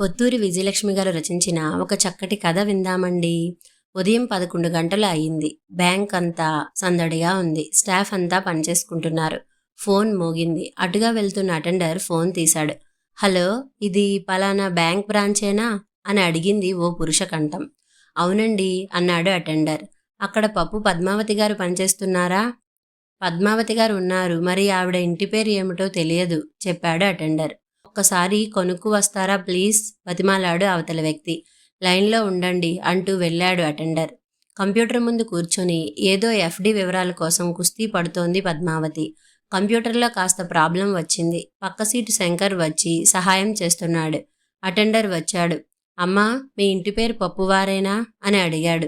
పొత్తూరి విజయలక్ష్మి గారు రచించిన ఒక చక్కటి కథ విందామండి. ఉదయం పదకొండు గంటలు అయింది బ్యాంక్ అంతా సందడిగా ఉంది. స్టాఫ్ అంతా పనిచేసుకుంటున్నారు ఫోన్ మోగింది. అటుగా వెళ్తున్న అటెండర్ ఫోన్ తీశాడు. హలో ఇది పలానా బ్యాంక్ బ్రాంచేనా? అని అడిగింది ఓ పురుష కంఠం. అవునండి అన్నాడు అటెండర్. అక్కడ పప్పు పద్మావతి గారు పనిచేస్తున్నారా పద్మావతి గారు ఉన్నారు. మరి ఆవిడ ఇంటి పేరు ఏమిటో తెలియదు చెప్పాడు అటెండర్. ఒక్కసారి కొనుక్కు వస్తారా ప్లీజ్? బతిమాలాడు అవతల వ్యక్తి. లైన్లో ఉండండి అంటూ వెళ్ళాడు అటెండర్. కంప్యూటర్ ముందు కూర్చొని ఏదో ఎఫ్డి వివరాల కోసం కుస్తీ పడుతోంది పద్మావతి. కంప్యూటర్లో కాస్త ప్రాబ్లం వచ్చింది. పక్క సీటు శంకర్ వచ్చి సహాయం చేస్తున్నాడు. అటెండర్ వచ్చాడు. అమ్మా మీ ఇంటి పేరు పప్పువారేనా? అని అడిగాడు.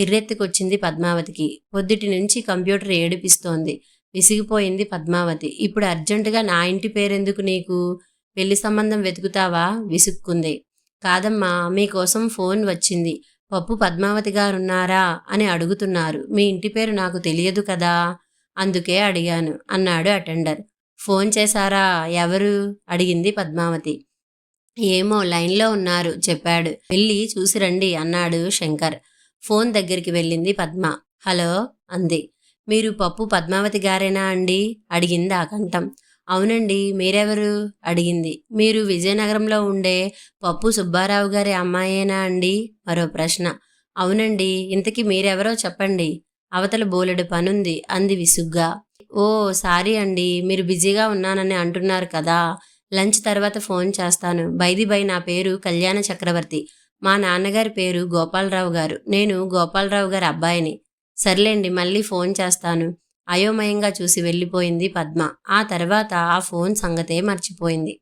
చిర్రెత్తుకొచ్చింది పద్మావతికి. పొద్దుటి నుంచి కంప్యూటర్ ఏడిపిస్తోంది. విసిగిపోయింది పద్మావతి. ఇప్పుడు అర్జెంటుగా నా ఇంటి పేరెందుకు నీకు? పెళ్ళి సంబంధం వెతుకుతావా? విసుక్కుంది. కాదమ్మా మీకోసం ఫోన్ వచ్చింది. పప్పు పద్మావతి గారున్నారా? అని అడుగుతున్నారు. మీ ఇంటి పేరు నాకు తెలియదు కదా? అందుకే అడిగాను అన్నాడు అటెండర్. ఫోన్ చేశారా? ఎవరు? అడిగింది పద్మావతి. ఏమో లైన్లో ఉన్నారు చెప్పాడు. వెళ్ళి చూసి రండి అన్నాడు శంకర్. ఫోన్ దగ్గరికి వెళ్ళింది పద్మ. హలో అంది. మీరు పప్పు పద్మావతి గారేనా అండి? అడిగింది ఆ కంఠం అవునండి మీరెవరు? అడిగింది. మీరు విజయనగరంలో ఉండే పప్పు సుబ్బారావు గారి అమ్మాయేనా అండి? మరో ప్రశ్న. అవునండి ఇంతకీ మీరెవరో చెప్పండి. అవతల బోలెడు పనుంది అంది విసుగ్గా. ఓ సారీ అండి మీరు బిజీగా ఉన్నానని అంటున్నారు కదా. లంచ్ తర్వాత ఫోన్ చేస్తాను. బైది బై నా పేరు కళ్యాణ చక్రవర్తి. మా నాన్నగారి పేరు గోపాలరావు గారు. నేను గోపాలరావు గారి అబ్బాయిని. సర్లేండి మళ్ళీ ఫోన్ చేస్తాను. అయోమయంగా చూసి వెళ్ళిపోయింది పద్మ. ఆ తర్వాత ఆ ఫోన్ సంగతే మర్చిపోయింది.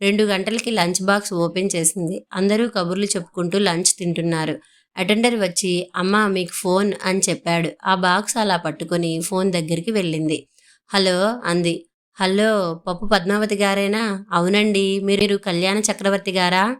రెండు గంటలకి లంచ్ బాక్స్ ఓపెన్ చేసింది. అందరూ కబుర్లు చెప్పుకుంటూ లంచ్ తింటున్నారు. అటెండర్ వచ్చి అమ్మ మీకు ఫోన్ అని చెప్పాడు. ఆ బాక్స్ అలా పట్టుకొని ఫోన్ దగ్గరికి వెళ్ళింది. హలో అంది. హలో పప్పు పద్మావతి గారేనా? అవునండి మీరు కళ్యాణ చక్రవర్తి గారా?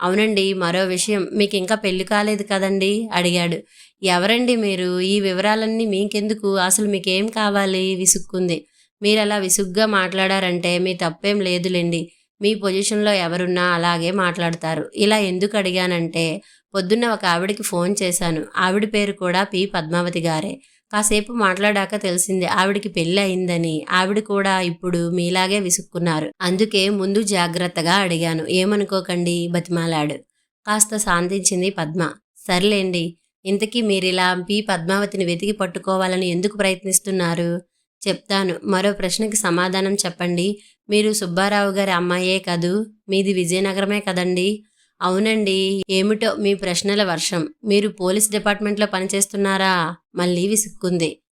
అవునండి మరో విషయం. మీకు ఇంకా పెళ్ళి కాలేదు కదండి? అడిగాడు. ఎవరండి మీరు? ఈ వివరాలన్నీ మీకెందుకు? అసలు మీకేం కావాలి? విసుక్కుంది. మీరు అలా విసుగ్గా మాట్లాడారంటే మీ తప్పేం లేదులేండి. మీ పొజిషన్లో ఎవరున్నా అలాగే మాట్లాడతారు. ఇలా ఎందుకు అడిగానంటే పొద్దున్న ఒక ఆవిడకి ఫోన్ చేశాను. ఆవిడ పేరు కూడా పి. పద్మావతి గారే. కాసేపు మాట్లాడాక తెలిసింది ఆవిడికి పెళ్ళి అయిందని. ఆవిడ కూడా ఇప్పుడు మీలాగే విసుక్కున్నారు. అందుకే ముందు జాగ్రత్తగా అడిగాను. ఏమనుకోకండి బతిమాలాడు. కాస్త శాంతించింది పద్మ. సర్లేండి. ఇంతకీ మీరిలా పి పద్మావతిని వెతికి పట్టుకోవాలని ఎందుకు ప్రయత్నిస్తున్నారు? చెప్తాను. మరో ప్రశ్నకి సమాధానం చెప్పండి. మీరు సుబ్బారావు గారి అమ్మాయే కదూ? మీది విజయనగరమే కదండి? అవునండి. ఏమిటో మీ ప్రశ్నల వర్షం. మీరు పోలీస్ డిపార్ట్మెంట్లో పనిచేస్తున్నారా? మళ్ళీ విసుక్కుంది.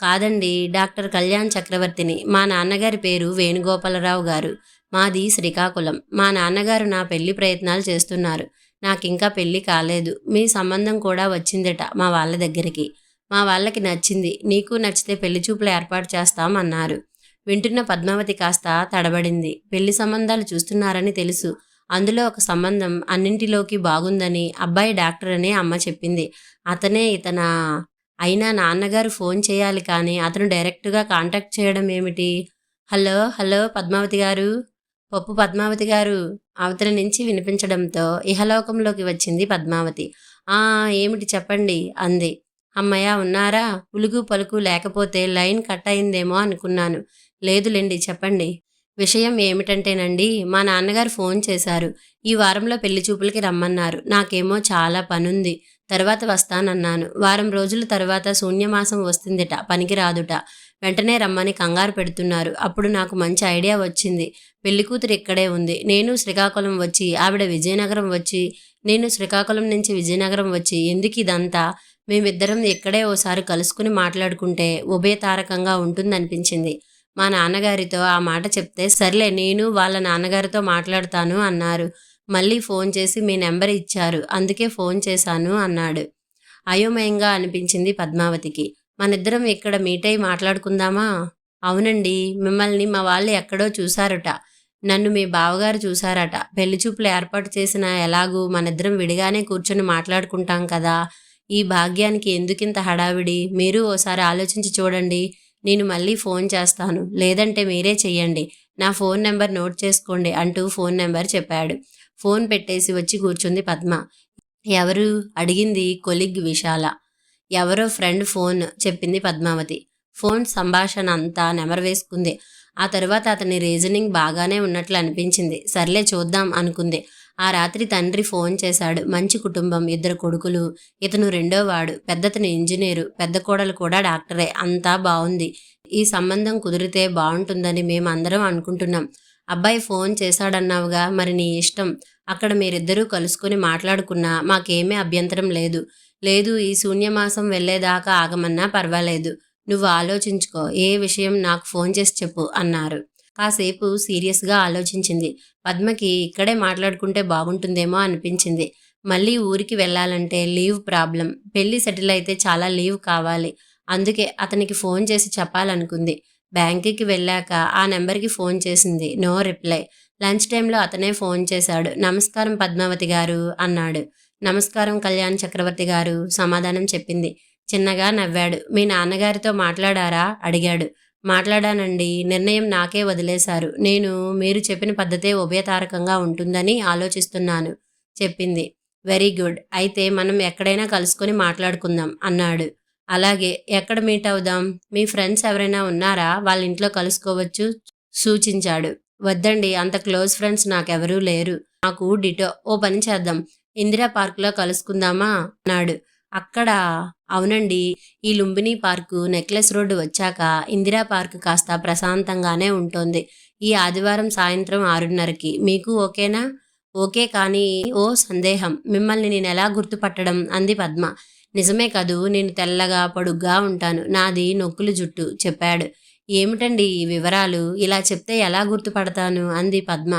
కాదండి. డాక్టర్ కళ్యాణ్ చక్రవర్తిని. మా నాన్నగారి పేరు వేణుగోపాలరావు గారు. మాది శ్రీకాకుళం. మా నాన్నగారు నా పెళ్ళి ప్రయత్నాలు చేస్తున్నారు. నాకింకా పెళ్ళి కాలేదు. మీ సంబంధం కూడా వచ్చిందట మా వాళ్ళ దగ్గరికి. మా వాళ్ళకి నచ్చింది. నీకు నచ్చితే పెళ్ళి చూపులు ఏర్పాటు చేస్తామన్నారు వింటున్న పద్మావతి కాస్త తడబడింది. పెళ్ళి సంబంధాలు చూస్తున్నారని తెలుసు. అందులో ఒక సంబంధం అన్నింటిలోకి బాగుందని అబ్బాయి డాక్టర్ అనే అమ్మ చెప్పింది. అతనే ఇతన? అయినా నాన్నగారు ఫోన్ చేయాలి కానీ అతను డైరెక్ట్గా కాంటాక్ట్ చేయడం ఏమిటి? హలో హలో పద్మావతి గారు. పప్పు పద్మావతి గారు అవతల నుంచి వినిపించడంతో ఇహలోకంలోకి వచ్చింది పద్మావతి. ఆ ఏమిటి చెప్పండి అంది. అమ్మయ్య ఉన్నారా? ఉలుగు పలుకు లేకపోతే లైన్ కట్ అయిందేమో అనుకున్నాను. లేదులేండి చెప్పండి. విషయం ఏమిటంటేనండి మా నాన్నగారు ఫోన్ చేశారు. ఈ వారంలో పెళ్ళి చూపులకి రమ్మన్నారు. నాకేమో చాలా పనుంది. తర్వాత వస్తానన్నాను. వారం రోజుల తర్వాత శూన్యమాసం వస్తుందిట పనికి రాదుట వెంటనే రమ్మని కంగారు పెడుతున్నారు. అప్పుడు నాకు మంచి ఐడియా వచ్చింది. పెళ్ళి కూతురు ఇక్కడే ఉంది. నేను శ్రీకాకుళం వచ్చి ఆవిడ విజయనగరం వచ్చి నేను శ్రీకాకుళం నుంచి విజయనగరం వచ్చి ఎందుకు ఇదంతా? మేమిద్దరం ఇక్కడే ఓసారి కలుసుకుని మాట్లాడుకుంటే ఉభయతారకంగా ఉంటుందనిపించింది. మా నాన్నగారితో ఆ మాట చెప్తే సర్లే నేను వాళ్ళ నాన్నగారితో మాట్లాడతాను అన్నారు. మళ్ళీ ఫోన్ చేసి మీ నెంబర్ ఇచ్చారు. అందుకే ఫోన్ చేశాను అన్నాడు. అయోమయంగా అనిపించింది పద్మావతికి. మనిద్దరం ఇక్కడ మీట్ అయి మాట్లాడుకుందామా? అవునండి. మిమ్మల్ని మా వాళ్ళు ఎక్కడో చూశారట. నన్ను మీ బావగారు చూశారట. పెళ్ళి చూపులు ఏర్పాటు చేసిన ఎలాగూ మనిద్దరం విడిగానే కూర్చొని మాట్లాడుకుంటాం కదా. ఈ భాగ్యానికి ఎందుకింత హడావిడి? మీరు ఓసారి ఆలోచించి చూడండి. నేను మళ్ళీ ఫోన్ చేస్తాను. లేదంటే మీరే చెయ్యండి. నా ఫోన్ నెంబర్ నోట్ చేసుకోండి అంటూ ఫోన్ నెంబర్ చెప్పాడు. ఫోన్ పెట్టేసి వచ్చి కూర్చుంది పద్మ. ఎవరు? అడిగింది కొలిగ్ విశాల. ఎవరో ఫ్రెండ్ ఫోన్ చెప్పింది పద్మావతి. ఫోన్ సంభాషణ అంతా నెమరవేసుకుంది ఆ తర్వాత అతని రీజనింగ్ బాగానే ఉన్నట్లు అనిపించింది. సర్లే చూద్దాం అనుకుంది. ఆ రాత్రి తండ్రి ఫోన్ చేశాడు. మంచి కుటుంబం ఇద్దరు కొడుకులు ఇతను రెండో వాడు పెద్దతను ఇంజనీరు పెద్ద కోడలు కూడా డాక్టరే. అంతా బాగుంది. ఈ సంబంధం కుదిరితే బాగుంటుందని మేమందరం అనుకుంటున్నాం. అబ్బాయి ఫోన్ చేశాడన్నావుగా మరి నీ ఇష్టం. అక్కడ మీరిద్దరూ కలుసుకుని మాట్లాడుకున్నా మాకేమీ అభ్యంతరం లేదు. లేదు ఈ శూన్యమాసం వెళ్ళేదాకా ఆగమన్నా పర్వాలేదు. నువ్వు ఆలోచించుకో ఏ విషయం నాకు ఫోన్ చేసి చెప్పు అన్నారు. కాసేపు సీరియస్గా ఆలోచించింది. పద్మకి ఇక్కడే మాట్లాడుకుంటే బాగుంటుందేమో అనిపించింది. మళ్ళీ ఊరికి వెళ్ళాలంటే లీవ్ ప్రాబ్లం. పెళ్ళి సెటిల్ అయితే చాలా లీవ్ కావాలి. అందుకే అతనికి ఫోన్ చేసి చెప్పాలనుకుంది. బ్యాంకుకి వెళ్ళాక ఆ నెంబర్కి ఫోన్ చేసింది. No reply. లంచ్ టైంలో అతనే ఫోన్ చేశాడు. నమస్కారం పద్మావతి గారు అన్నాడు. నమస్కారం కళ్యాణ్ చక్రవర్తి గారు సమాధానం చెప్పింది. చిన్నగా నవ్వాడు. మీ నాన్నగారితో మాట్లాడారా? అడిగాడు. మాట్లాడానండి. నిర్ణయం నాకే వదిలేశారు. నేను మీరు చెప్పిన పద్ధతే ఉభయతారకంగా ఉంటుందని ఆలోచిస్తున్నాను చెప్పింది. Very good. అయితే మనం ఎక్కడైనా కలుసుకొని మాట్లాడుకుందాం అన్నాడు. అలాగే ఎక్కడ మీట్ అవుదాం? మీ ఫ్రెండ్స్ ఎవరైనా ఉన్నారా? వాళ్ళ ఇంట్లో కలుసుకోవచ్చు సూచించాడు. వద్దండి. అంత క్లోజ్ ఫ్రెండ్స్ నాకెవరూ లేరు. నాకు డిటో ఓ పని చేద్దాం. ఇందిరా పార్కులో కలుసుకుందామా? అన్నాడు. అక్కడ అవునండి ఈ లుంబిని పార్కు నెక్లెస్ రోడ్డు వచ్చాక ఇందిరా పార్క్ కాస్త ప్రశాంతంగానే ఉంటుంది. ఈ ఆదివారం సాయంత్రం ఆరున్నరకి. మీకు ఓకేనా? ఓకే కానీ ఓ సందేహం. మిమ్మల్ని నేను ఎలా గుర్తుపట్టడం? అంది పద్మ. నిజమే కదూ నేను తెల్లగా పొడుగ్గా ఉంటాను. నాది నొక్కులు జుట్టు చెప్పాడు. ఏమిటండి ఈ వివరాలు? ఇలా చెప్తే ఎలా గుర్తుపడతాను? అంది పద్మ.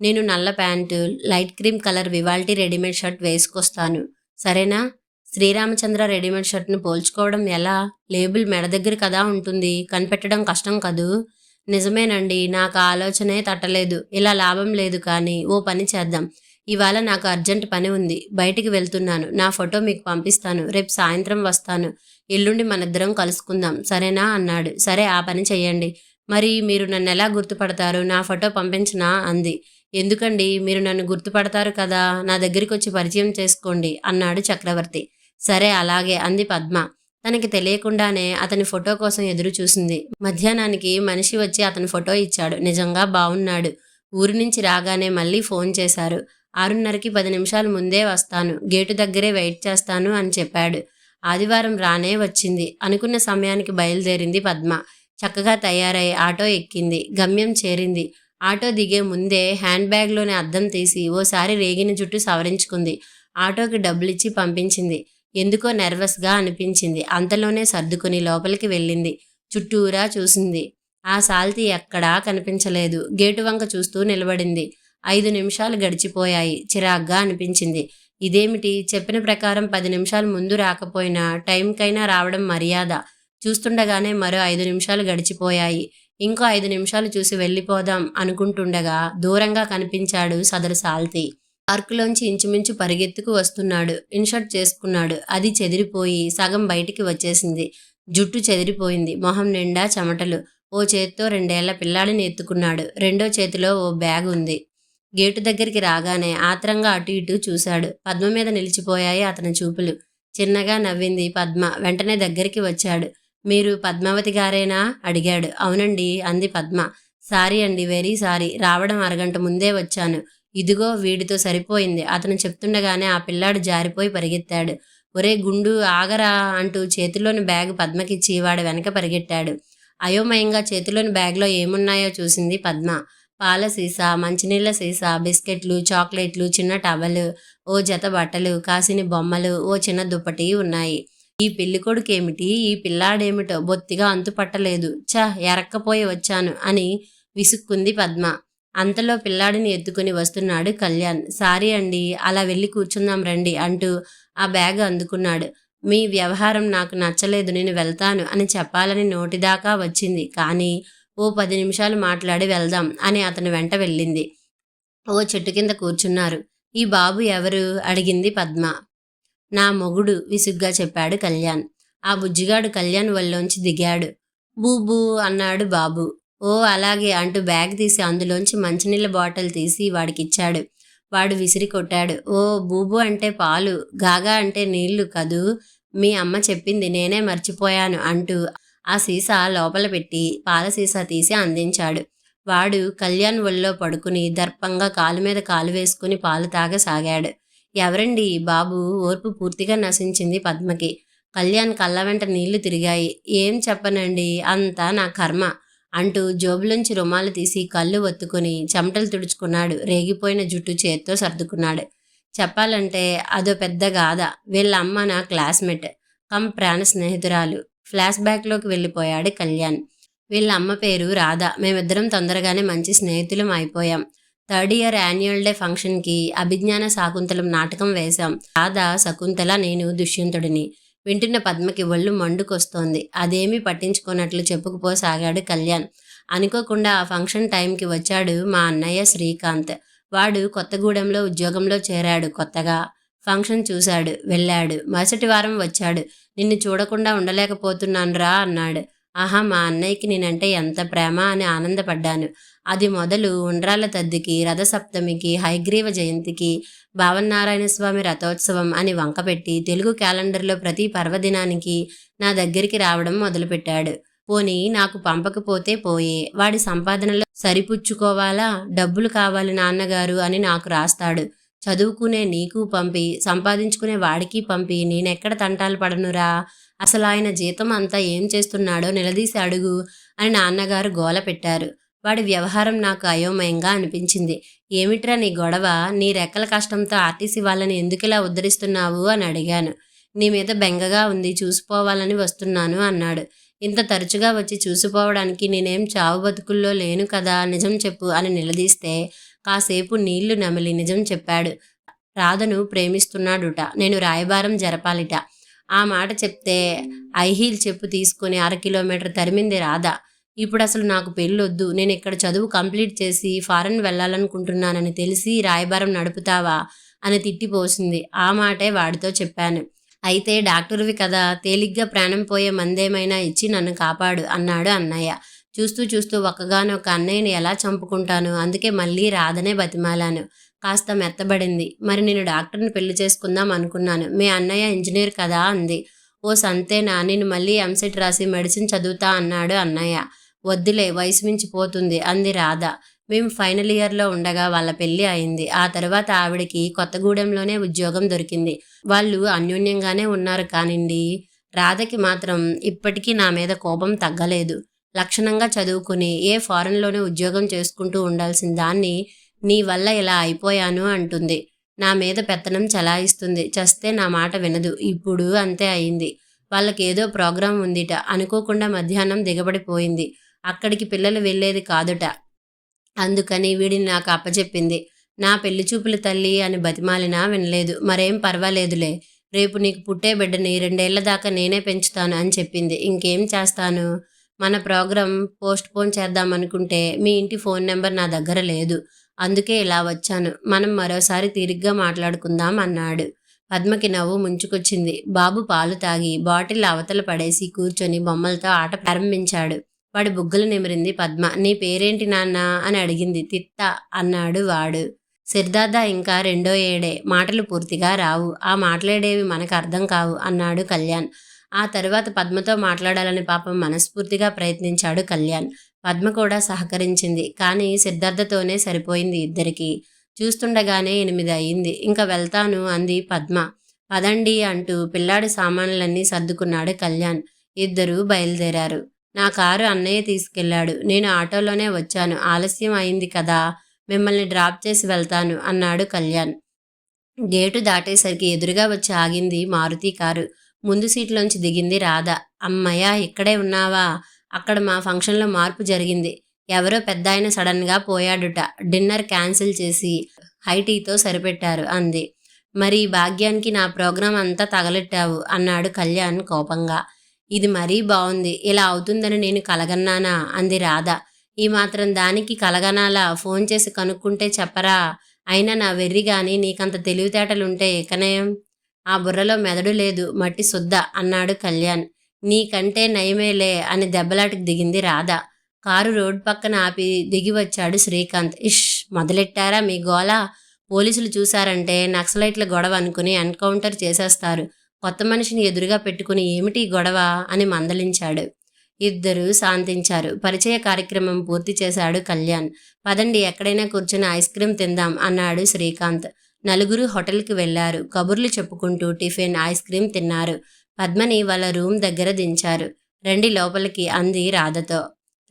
నేను నల్ల ప్యాంటు లైట్ క్రీమ్ కలర్ వివాల్టీ రెడీమేడ్ షర్ట్ వేసుకొస్తాను. సరేనా? శ్రీరామచంద్ర రెడీమేడ్ షర్ట్ను పోల్చుకోవడం ఎలా? లేబుల్ మెడ దగ్గర కదా ఉంటుంది. కనిపెట్టడం కష్టం కదూ? నిజమేనండి. నాకు ఆలోచనే తట్టలేదు. ఇలా లాభం లేదు కానీ ఓ పని చేద్దాం. ఇవాళ నాకు అర్జెంట్ పని ఉంది. బయటికి వెళ్తున్నాను. నా ఫోటో మీకు పంపిస్తాను. రేపు సాయంత్రం వస్తాను. ఎల్లుండి మనిద్దరం కలుసుకుందాం. సరేనా? అన్నాడు. సరే ఆ పని చేయండి మరి మీరు నన్ను ఎలా గుర్తుపడతారు? నా ఫోటో పంపించనా? అంది. ఎందుకండి? మీరు నన్ను గుర్తుపడతారు కదా? నా దగ్గరికి వచ్చి పరిచయం చేసుకోండి అన్నాడు చక్రవర్తి. సరే అలాగే అంది పద్మ. తనకి తెలియకుండానే అతని ఫోటో కోసం ఎదురు చూసింది. మధ్యాహ్నానికి మనిషి వచ్చి అతని ఫోటో ఇచ్చాడు. నిజంగా బాగున్నాడు ఊరి నుంచి రాగానే మళ్ళీ ఫోన్ చేశారు. ఆరున్నరకి పది నిమిషాలు ముందే వస్తాను. గేటు దగ్గరే వెయిట్ చేస్తాను అని చెప్పాడు. ఆదివారం రానే వచ్చింది. అనుకున్న సమయానికి బయలుదేరింది పద్మ. చక్కగా తయారై ఆటో ఎక్కింది. గమ్యం చేరింది. ఆటో దిగే ముందే హ్యాండ్ బ్యాగ్లోని అద్దం తీసి ఓసారి రేగిన జుట్టు సవరించుకుంది. ఆటోకి డబ్బులిచ్చి పంపించింది. ఎందుకో నెర్వస్గా అనిపించింది. అంతలోనే సర్దుకుని లోపలికి వెళ్ళింది. చుట్టూరా చూసింది. ఆ సాల్తీ ఎక్కడా కనిపించలేదు. గేటు వంక చూస్తూ నిలబడింది. ఐదు నిమిషాలు గడిచిపోయాయి. చిరాగ్గా అనిపించింది. ఇదేమిటి? చెప్పిన ప్రకారం పది నిమిషాలు ముందు రాకపోయినా టైంకైనా రావడం మర్యాద. చూస్తుండగానే మరో ఐదు నిమిషాలు గడిచిపోయాయి. ఇంకో ఐదు నిమిషాలు చూసి వెళ్ళిపోదాం అనుకుంటుండగా దూరంగా కనిపించాడు సదరు సాల్తీ. పార్కులోంచి ఇంచుమించు పరిగెత్తుకు వస్తున్నాడు. ఇన్షర్ట్ చేసుకున్నాడు. అది చెదిరిపోయి సగం బయటికి వచ్చేసింది. జుట్టు చెదిరిపోయింది. మొహం నిండా చెమటలు. ఓ చేత్తో రెండేళ్ళ పిల్లాడిని ఎత్తుకున్నాడు. రెండో చేతిలో ఓ బ్యాగ్ ఉంది. గేటు దగ్గరికి రాగానే ఆత్రంగా అటు ఇటు చూశాడు. పద్మ మీద నిలిచిపోయాయి అతని చూపులు. చిన్నగా నవ్వింది పద్మ. వెంటనే దగ్గరికి వచ్చాడు. మీరు పద్మావతి గారేనా? అడిగాడు. అవునండి అంది పద్మ. సారీ అండి వెరీ సారీ. రావడం అరగంట ముందే వచ్చాను. ఇదిగో వీడితో సరిపోయింది. అతను చెప్తుండగానే ఆ పిల్లాడు జారిపోయి పరిగెత్తాడు. ఒరే గుండు ఆగరా అంటూ చేతిలోని బ్యాగ్ పద్మకిచ్చి వాడు వెనక పరిగెట్టాడు. అయోమయంగా చేతిలోని బ్యాగ్లో ఏమున్నాయో చూసింది పద్మ. పాల సీసా మంచినీళ్ళ సీసా బిస్కెట్లు చాక్లెట్లు చిన్న టవలు ఓ జత బట్టలు కాసిని బొమ్మలు ఓ చిన్న దుప్పటి ఉన్నాయి. ఈ పెళ్ళికొడుకు ఏమిటి ఈ పిల్లాడేమిటో బొత్తిగా అంతు పట్టలేదు చ ఎరక్కపోయి వచ్చాను అని విసుక్కుంది పద్మ. అంతలో పిల్లాడిని ఎత్తుకుని వస్తున్నాడు కళ్యాణ్. సారీ అండి అలా వెళ్ళి కూర్చుందాం రండి అంటూ ఆ బ్యాగ్ అందుకున్నాడు. మీ వ్యవహారం నాకు నచ్చలేదు నేను వెళ్తాను అని చెప్పాలని నోటిదాకా వచ్చింది. కానీ ఓ పది నిమిషాలు మాట్లాడి వెళ్దాం అని అతని వెంట వెళ్ళింది. ఓ చెట్టు కింద కూర్చున్నారు. ఈ బాబు ఎవరు? అడిగింది పద్మ. నా మొగుడు విసుగ్గా చెప్పాడు కళ్యాణ్. ఆ బుజ్జిగాడు కళ్యాణ్ వల్లోంచి దిగాడు. బూబూ అన్నాడు బాబు. ఓ అలాగే అంటూ బ్యాగ్ తీసి అందులోంచి మంచినీళ్ళ బాటిల్ తీసి వాడికిచ్చాడు. వాడు విసిరి కొట్టాడు. ఓ బూబు అంటే పాలు గాగా అంటే నీళ్ళు కదూ? మీ అమ్మ చెప్పింది నేనే మర్చిపోయాను అంటూ ఆ సీసా లోపల పెట్టి పాల సీసా తీసి అందించాడు. వాడు కళ్యాణ్ ఒళ్ళో పడుకుని దర్పంగా కాలు మీద కాలు వేసుకుని పాలు తాగసాగాడు. ఎవరండి? బాబు ఓర్పు పూర్తిగా నశించింది పద్మకి. కళ్యాణ్ కళ్ళ వెంట నీళ్ళు తిరిగాయి. ఏం చెప్పనండి? అంతా నా కర్మ అంటూ జోబులోంచి రుమాలు తీసి కళ్ళు ఒత్తుకుని చెమటలు తుడుచుకున్నాడు. రేగిపోయిన జుట్టు చేత్తో సర్దుకున్నాడు. చెప్పాలంటే అదో పెద్ద గాథ వీళ్ళ అమ్మ నా క్లాస్మేట్. కమ్ ప్రాణ స్నేహితురాలు. ఫ్లాష్ బ్యాక్లోకి వెళ్ళిపోయాడు కళ్యాణ్. వీళ్ళ అమ్మ పేరు రాధ. మేమిద్దరం తొందరగానే మంచి స్నేహితులం అయిపోయాం. థర్డ్ ఇయర్ యాన్యువల్ డే ఫంక్షన్కి అభిజ్ఞాన శాకుంతలం నాటకం వేశాం. రాధ శకుంతల నేను దుష్యంతుడిని. వింటున్న పద్మకి ఒళ్ళు మండుకొస్తోంది. అదేమీ పట్టించుకోనట్లు చెప్పుకుపోసాగాడు కళ్యాణ్. అనుకోకుండా ఆ ఫంక్షన్ టైంకి వచ్చాడు మా అన్నయ్య శ్రీకాంత్. వాడు కొత్తగూడెంలో ఉద్యోగంలో చేరాడు కొత్తగా. ఫంక్షన్ చూశాడు వెళ్ళాడు. మరుసటి వారం వచ్చాడు. నిన్ను చూడకుండా ఉండలేకపోతున్నానురా అన్నాడు. ఆహా మా అన్నయ్యకి నేనంటే ఎంత ప్రేమ అని ఆనందపడ్డాను. అది మొదలు ఉండ్రాల తద్దికి రథసప్తమికి హైగ్రీవ జయంతికి భావనారాయణ స్వామి రథోత్సవం అని వంకపెట్టి తెలుగు క్యాలెండర్లో ప్రతి పర్వదినానికి నా దగ్గరికి రావడం మొదలుపెట్టాడు. పోనీ నాకు పంపకపోతే పోయే వాడి సంపాదనలో సరిపుచ్చుకోవాలా డబ్బులు కావాలి నాన్నగారు అని నాకు రాస్తాడు. చదువుకునే నీకు పంపి సంపాదించుకునే వాడికి పంపి నేనెక్కడ తంటాలు పడనురా? అసలు ఆయన జీతం అంతా ఏం చేస్తున్నాడో నిలదీసి అడుగు అని నాన్నగారు గోల పెట్టారు. వాడి వ్యవహారం నాకు అయోమయంగా అనిపించింది. ఏమిట్రా నీ గొడవ? నీ రెక్కల కష్టంతో ఆర్టీసీ వాళ్ళని ఎందుకిలా ఉద్ధరిస్తున్నావు? అని అడిగాను. నీ మీద బెంగగా ఉంది చూసిపోవాలని వస్తున్నాను అన్నాడు. ఇంత తరచుగా వచ్చి చూసిపోవడానికి నేనేం చావు బతుకుల్లో లేను కదా నిజం చెప్పు అని నిలదీస్తే కాసేపు నీళ్ళు నమిలి నిజం చెప్పాడు. రాధను ప్రేమిస్తున్నాడుట నేను రాయబారం జరపాలిట. ఆ మాట చెప్తే ఐహీల్ చెప్పు తీసుకుని అర కిలోమీటర్ తరిమింది రాధ. ఇప్పుడు అసలు నాకు పెళ్ళొద్దు. నేను ఇక్కడ చదువు కంప్లీట్ చేసి ఫారెన్ వెళ్ళాలనుకుంటున్నానని తెలిసి రాయబారం నడుపుతావా? అని తిట్టిపోసింది ఆ మాటే వాడితో చెప్పాను. అయితే డాక్టర్వి కదా తేలిగ్గా ప్రాణం పోయే మందేమైనా ఇచ్చి నన్ను కాపాడు అన్నాడు అన్నయ్య. చూస్తూ చూస్తూ ఒక్కగానొక్క అన్నయ్యని ఎలా చంపుకుంటాను? అందుకే మళ్ళీ రాదనే బతిమాలాను. కాస్త మెత్తబడింది. మరి నేను డాక్టర్ని పెళ్ళి చేసుకుందాం అనుకున్నాను. మీ అన్నయ్య ఇంజనీర్ కదా అంది. ఓ సంతేనా? నేను మళ్ళీ ఎంసెట్ రాసి మెడిసిన్ చదువుతా అన్నాడు అన్నయ్య. వద్దులే వయసు మించిపోతుంది అంది రాధ. మేము ఫైనల్ ఇయర్లో ఉండగా వాళ్ళ పెళ్ళి అయింది. ఆ తర్వాత ఆవిడకి కొత్తగూడెంలోనే ఉద్యోగం దొరికింది. వాళ్ళు అన్యోన్యంగానే ఉన్నారు కానివ్వండి రాధకి మాత్రం ఇప్పటికీ నా మీద కోపం తగ్గలేదు. లక్షణంగా చదువుకుని ఏ ఫారెన్లోనే ఉద్యోగం చేసుకుంటూ ఉండాల్సిన దాన్ని నీ వల్ల ఇలా అయిపోయాను అంటుంది. నా మీద పెత్తనం చలాయిస్తుంది. చస్తే నా మాట వినదు. ఇప్పుడు అంతే అయింది. వాళ్ళకి ఏదో ప్రోగ్రాం ఉందిట. అనుకోకుండా మధ్యాహ్నం దిగబడిపోయింది. అక్కడికి పిల్లలు వెళ్ళేది కాదుట. అందుకని వీడిని నాకు అప్పచెప్పింది నా పెళ్ళి చూపుల తల్లి అని బతిమాలినా వినలేదు. మరేం పర్వాలేదులే. రేపు నీకు పుట్టే బిడ్డని రెండేళ్ళ దాకా నేనే పెంచుతాను అని చెప్పింది. ఇంకేం చేస్తాను? మన ప్రోగ్రాం పోస్ట్ పోన్ చేద్దామనుకుంటే మీ ఇంటి ఫోన్ నెంబర్ నా దగ్గర లేదు. అందుకే ఇలా వచ్చాను. మనం మరోసారి తీరిగ్గా మాట్లాడుకుందాం అన్నాడు. పద్మకి నవ్వు ముంచుకొచ్చింది. బాబు పాలు తాగి బాటిల్ అవతల పడేసి కూర్చొని బొమ్మలతో ఆట ప్రారంభించాడు. వాడి బుగ్గలు నిమిరింది పద్మ నీ పేరేంటి నాన్న అని అడిగింది. తిత్త అన్నాడు వాడు. సిర్దాదా ఇంకా రెండో ఏడే. మాటలు పూర్తిగా రావు. ఆ మాట్లాడేవి మనకు అర్థం కావు అన్నాడు కళ్యాణ్. ఆ తరువాత పద్మతో మాట్లాడాలని పాపం మనస్ఫూర్తిగా ప్రయత్నించాడు కళ్యాణ్. పద్మ కూడా సహకరించింది. కానీ సిద్ధార్థతోనే సరిపోయింది ఇద్దరికి. చూస్తుండగానే ఎనిమిది అయింది. ఇంకా వెళ్తాను అంది పద్మ. పదండి అంటూ పిల్లాడి సామాన్లన్నీ సర్దుకున్నాడు కళ్యాణ్. ఇద్దరూ బయలుదేరారు. నా కారు అన్నయ్య తీసుకెళ్ళాడు నేను ఆటోలోనే వచ్చాను. ఆలస్యం అయింది కదా మిమ్మల్ని డ్రాప్ చేసి వెళ్తాను అన్నాడు కళ్యాణ్. గేటు దాటేసరికి ఎదురుగా వచ్చి ఆగింది మారుతి కారు. ముందు సీట్లోంచి దిగింది రాధ. అమ్మయ్య ఇక్కడే ఉన్నావా? అక్కడ మా ఫంక్షన్లో మార్పు జరిగింది. ఎవరో పెద్ద ఆయన సడన్గా పోయాడుట. డిన్నర్ క్యాన్సిల్ చేసి హైటీతో సరిపెట్టారు అంది. మరి భాగ్యానికి నా ప్రోగ్రాం అంతా తగలెట్టావు అన్నాడు కళ్యాణ్ కోపంగా. ఇది మరీ బాగుంది ఇలా అవుతుందని నేను కలగన్నానా? అంది రాధ. ఈ మాత్రం దానికి కలగనాలా? ఫోన్ చేసి కనుక్కుంటే చెప్పరా? అయినా నా వెర్రి గాని నీకంత తెలివితేటలుంటే ఇకనయం ఆ బుర్రలో మెదడు లేదు. మట్టి శుద్ధ అన్నాడు కళ్యాణ్. నీకంటే నయమేలే అని దెబ్బలాటికి దిగింది రాధ. కారు రోడ్ పక్కన ఆపి దిగి వచ్చాడు శ్రీకాంత్. ఇష్! మొదలెట్టారా మీ గోల? పోలీసులు చూశారంటే నక్సలైట్ల గొడవ అనుకుని ఎన్కౌంటర్ చేసేస్తారు. కొత్త మనిషిని ఎదురుగా పెట్టుకుని ఏమిటి గొడవ అని మందలించాడు. ఇద్దరు శాంతించారు. పరిచయ కార్యక్రమం పూర్తి చేశాడు కళ్యాణ్. పదండి ఎక్కడైనా కూర్చుని ఐస్ క్రీమ్ తిందాం అన్నాడు శ్రీకాంత్. నలుగురు హోటల్కి వెళ్ళారు కబుర్లు చెప్పుకుంటూ టిఫిన్ ఐస్ క్రీమ్ తిన్నారు. పద్మని వాళ్ళ రూమ్ దగ్గర దించారు. రండి లోపలికి అంది రాధతో.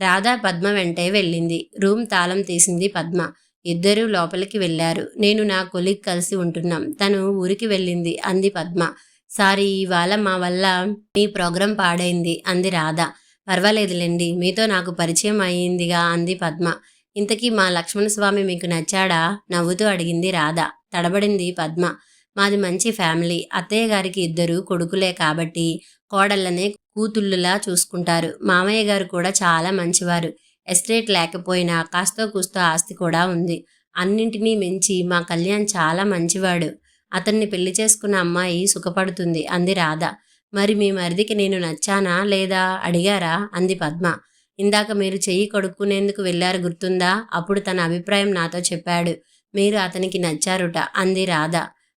రాధ పద్మ వెంటే వెళ్ళింది. రూమ్ తాళం తీసింది పద్మ. ఇద్దరూ లోపలికి వెళ్ళారు. నేను నా కొలిక్ కలిసి ఉంటున్నాం. తను ఊరికి వెళ్ళింది అంది పద్మ. సారీ ఇవాళ మా వల్ల మీ ప్రోగ్రాం పాడైంది అంది రాధ. పర్వాలేదులేండి మీతో నాకు పరిచయం అయ్యిందిగా అంది పద్మ. ఇంతకీ మా లక్ష్మణస్వామి మీకు నచ్చాడా? నవ్వుతూ అడిగింది రాధ. తడబడింది పద్మ. మాది మంచి ఫ్యామిలీ అత్తయ్య గారికి ఇద్దరు కొడుకులే కాబట్టి కోడళ్ళనే కూతుళ్ళులా చూసుకుంటారు. మామయ్య గారు కూడా చాలా మంచివారు. ఎస్టేట్ లేకపోయినా కాస్తో కూస్తో ఆస్తి కూడా ఉంది. అన్నింటినీ మించి మా కళ్యాణ్ చాలా మంచివాడు. అతన్ని పెళ్ళి చేసుకున్న అమ్మాయి సుఖపడుతుంది అంది రాధ. మరి మీ మరిదికి నేను నచ్చానా లేదా? అడిగారా? అంది పద్మ. ఇందాక మీరు చెయ్యి కొడుక్కునేందుకు వెళ్ళారు గుర్తుందా? అప్పుడు తన అభిప్రాయం నాతో చెప్పాడు. మీరు అతనికి నచ్చారుట అంది రాధ.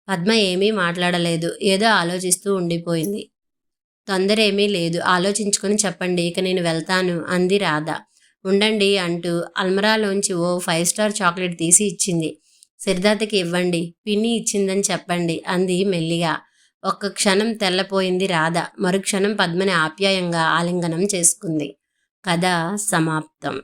పద్మ ఏమీ మాట్లాడలేదు ఏదో ఆలోచిస్తూ ఉండిపోయింది. తొందర ఏమీ లేదు ఆలోచించుకొని చెప్పండి ఇక నేను వెళ్తాను అంది రాధ. ఉండండి అంటూ అల్మరాలోంచి ఓ ఫైవ్ స్టార్ చాక్లెట్ తీసి ఇచ్చింది. సిద్ధార్థకి ఇవ్వండి పిన్ని ఇచ్చిందని చెప్పండి అంది మెల్లిగా. ఒక్క క్షణం తెల్లపోయింది రాధ మరుక్షణం పద్మని ఆప్యాయంగా ఆలింగనం చేసుకుంది. కథ సమాప్తం.